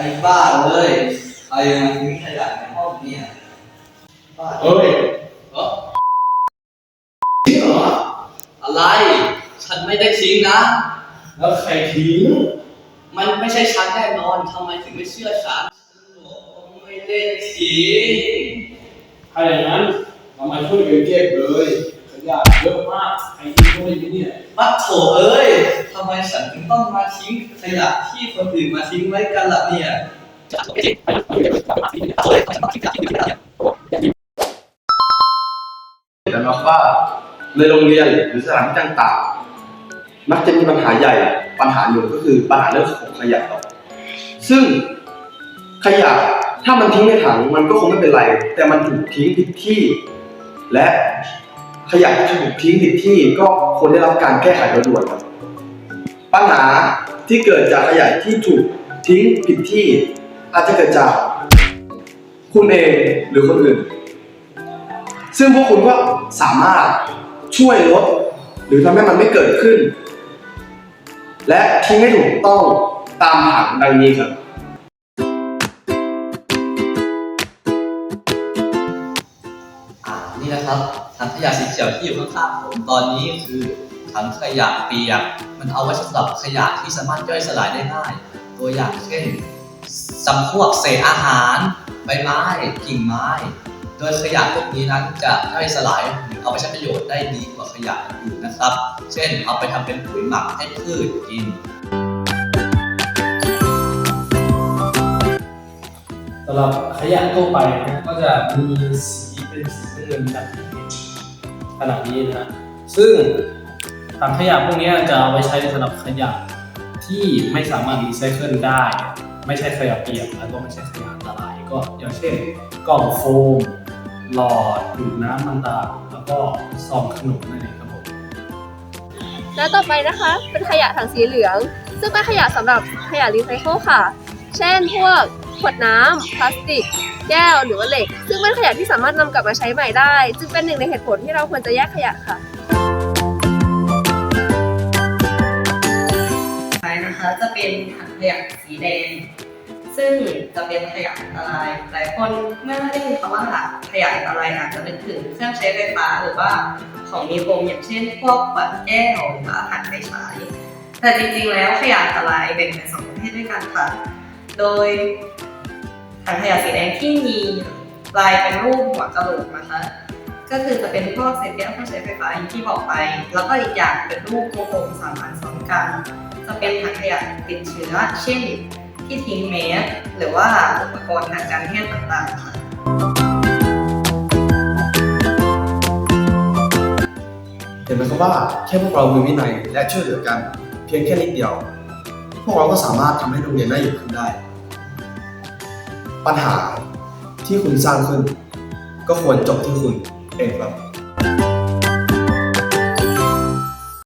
อ้บ้าเลยใครมาทิ้งขยะในห้องเนี่ยบ้าเฮ้ยเอ้อจริงเหรอ อะไร ฉันไม่ได้ทิ้งนะ แล้วใครทิ้ง มันไม่ใช่ฉันแน่นอนทำไมถึงไม่เชื่อฉันฉันบอกว่าไม่ได้ทิ้งถ้าอย่างนั้นเรามาช่วยกันเก็บเลย ขยะเยอะมากใครทิ้งก็ไม่รู้เนี่ยปัดโถเอ้ยทำไมฉันถึงต้องมาทิ้งขยะที่คนอื่นมาทิ้งไว้กันล่ะเนี่ยเห็นนะครับว่าในโรงเรียนหรือสถานที่ต่างๆ มักจะมีปัญหาใหญ่ปัญหาหนึ่งก็คือปัญหาเรื่องของขยะครับซึ่งขยะถ้ามันทิ้งในถังมันก็คงไม่เป็นไร แต่มันถูกทิ้งผิดที่ และ ขยะที่ถูกทิ้งผิดที่ก็ควรได้รับการแก้ไขโดยด่วนครับปัญหาที่เกิดจากขยะที่ถูกทิ้งผิดที่ อาจจะเกิดจากคุณเองหรือคนอื่น ซึ่งพวกคุณก็สามารถช่วยลดหรือทำให้มันไม่เกิดขึ้น และทิ้งให้ถูกต้องตามผังดังนี้ครับ นี่นะครับถังขยะสีเขียวที่อยู่ข้างๆผมตอนนี้คือถังขยะเปียก มันเอาไว้สำหรับขยะที่สามารถย่อยสลายได้ง่าย ตัวอย่างเช่นจำพวกเศษอาหาร ใบไม้ กิ่งไม้ โดยขยะพวกนี้นั้นจะย่อยสลายหรือเอาไปใช้ประโยชน์ได้ดีกว่าขยะอื่นนะครับ เช่น เอาไปทำเป็นปุ๋ยหมักให้พืชกินำหรับขยะทั่วไปนะก็จะมีสีเป็นสีน้ำเงินแบบนขนาดนี้นะซึ่งถังขยะพวกนี้จะเอาไว้ใช้สำหรับขยะที่ไม่สามารถรีไซเคิลได้ ไม่ใช่ขยะเปียกแล้วก็ไม่ใช่ขยะอันตรายก็อย่างเช่นกล่องโฟมหลอดดูดน้ำต่างๆแล้วก็ซองขนมนั่นเองครับผมแล้วต่อไปนะคะ เป็นขยะถังสีเหลือง ซึ่งเป็นขยะสำหรับขยะรีไซเคิลค่ะ เช่นพวก ขวดน้ำพลาสติก แก้วหรือว่าเหล็ก ซึ่งเป็นขยะที่สามารถนำกลับมาใช้ใหม่ได้ จึงเป็นหนึ่งในเหตุผลที่เราควรจะแยกขยะค่ะไปนะคะจะเป็นถังขยะสีแดง ซึ่งจะเป็นขยะอันตราย หลายคนเมื่อได้ยินคำว่าขยะอันตรายอาจจะนึกถึงเครื่องใช้ไฟฟ้าหรือว่าของมีคมอย่างเช่น พวกขวดแก้วหรือว่าอาหารไฟฉายแต่จริงๆแล้วขยะอันตรายแบ่งเป็นสองประเภทด้วยกันค่ะ โดย ถังขยะสีแดงที่มีลายเป็นรูปหัวกะโหลกนะคะ ก็คือจะเป็นพวกเศษแก้วเครื่องใช้ไฟฟ้าอย่างที่บอกไป แล้วก็อีกอย่างเป็นรูปกลมๆสามอันซ้อนกัน จะเป็นถังขยะติดเชื้อ เช่น ที่ทิ้งแมสหรือว่าอุปกรณ์ทางการแพทย์ต่างๆค่ะเห็นไหมครับว่าแค่พวกเรามีวินัยและช่วยเหลือกัน เพียงแค่นิดเดียว พวกเราก็สามารถทำให้โรงเรียนน่าอยู่ขึ้นได้ ปัญหาที่คุณสร้างขึ้น ก็ควรจบที่คุณเองครับ